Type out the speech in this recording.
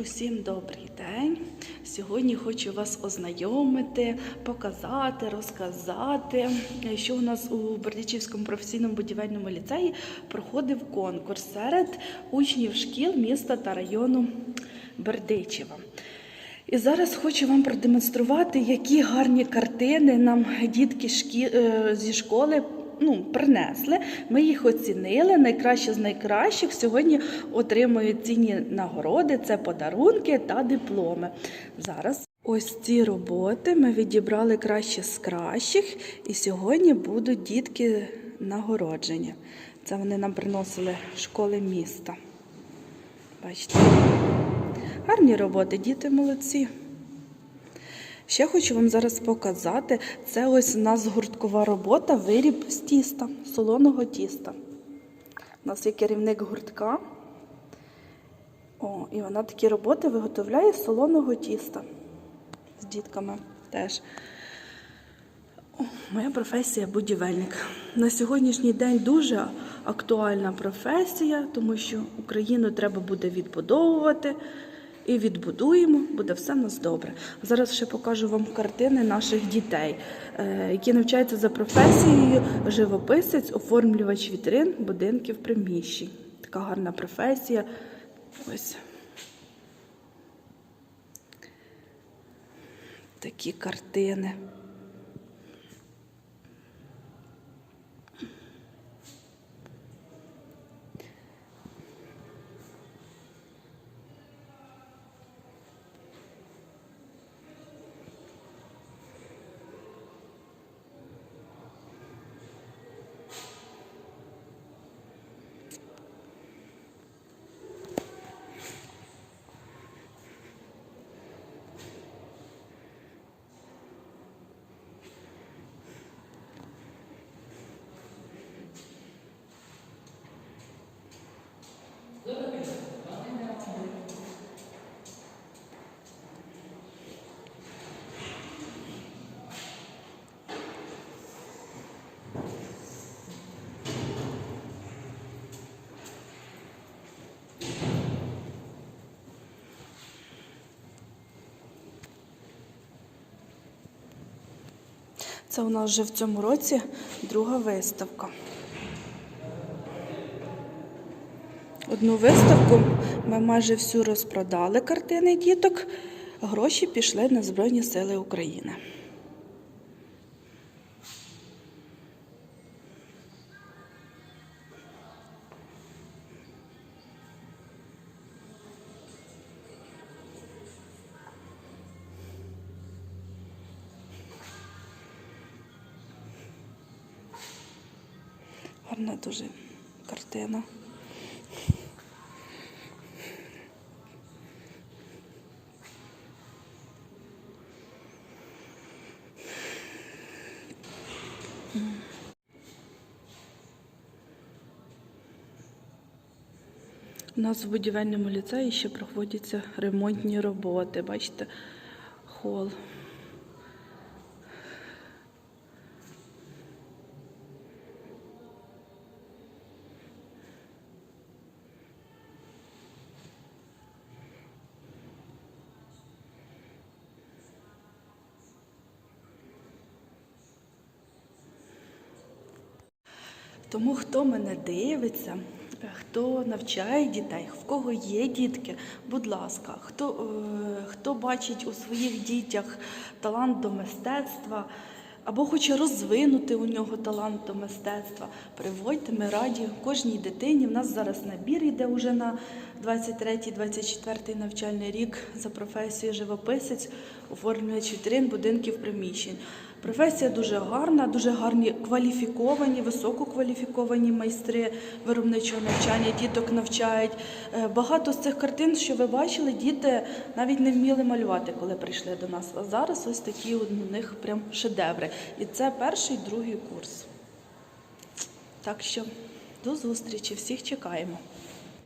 Усім добрий день. Сьогодні хочу вас ознайомити, показати, розказати, що у нас у Бердичівському професійному будівельному ліцеї проходив конкурс серед учнів шкіл міста та району Бердичева. І зараз хочу вам продемонструвати, які гарні картини нам дітки е, зі школи ну, принесли. Ми їх оцінили. Найкраще з найкращих сьогодні отримують цінні нагороди. Це подарунки та дипломи. Зараз. Ось ці роботи ми відібрали краще з кращих, і сьогодні будуть дітки нагороджені. Це вони нам приносили школи міста. Бачите. Гарні роботи, діти молодці. Ще хочу вам зараз показати. Це ось у нас гурткова робота, виріб з тіста, солоного тіста. У нас є керівник гуртка. О, і вона такі роботи виготовляє з солоного тіста. З дітками теж. О, Моя професія будівельник. На сьогоднішній день дуже актуальна професія, тому що Україну треба буде відбудовувати. І відбудуємо, буде все в нас добре. Зараз ще покажу вам картини наших дітей, е, які навчаються за професією живописець, оформлювач вітрин, будинків, приміщень. Така гарна професія. Ось такі картини. Це у нас вже в цьому році друга виставка. Одну виставку ми майже всю розпродали картини діток. Гроші пішли на Збройні Сили України. Гарна дуже картина. У нас в будівельному ліцеї ще проводяться ремонтні роботи. Бачите, хол. Тому хто мене дивиться, хто навчає дітей, в кого є дітки, будь ласка, хто, е, хто бачить у своїх дітях талант до мистецтва або хоче розвинути у нього талант до мистецтва, приводьте, ми раді кожній дитині. У нас зараз набір йде уже на 23-24 навчальний рік за професією живописець, оформлювач вітрин, будинків, приміщень. Професія дуже гарна, дуже гарні кваліфіковані, висококваліфіковані майстри виробничого навчання, діток навчають. Е, Багато з цих картин, що ви бачили, діти навіть не вміли малювати, коли прийшли до нас. А зараз ось такі у них прям шедеври. І це перший, другий курс. Так що до зустрічі, всіх чекаємо.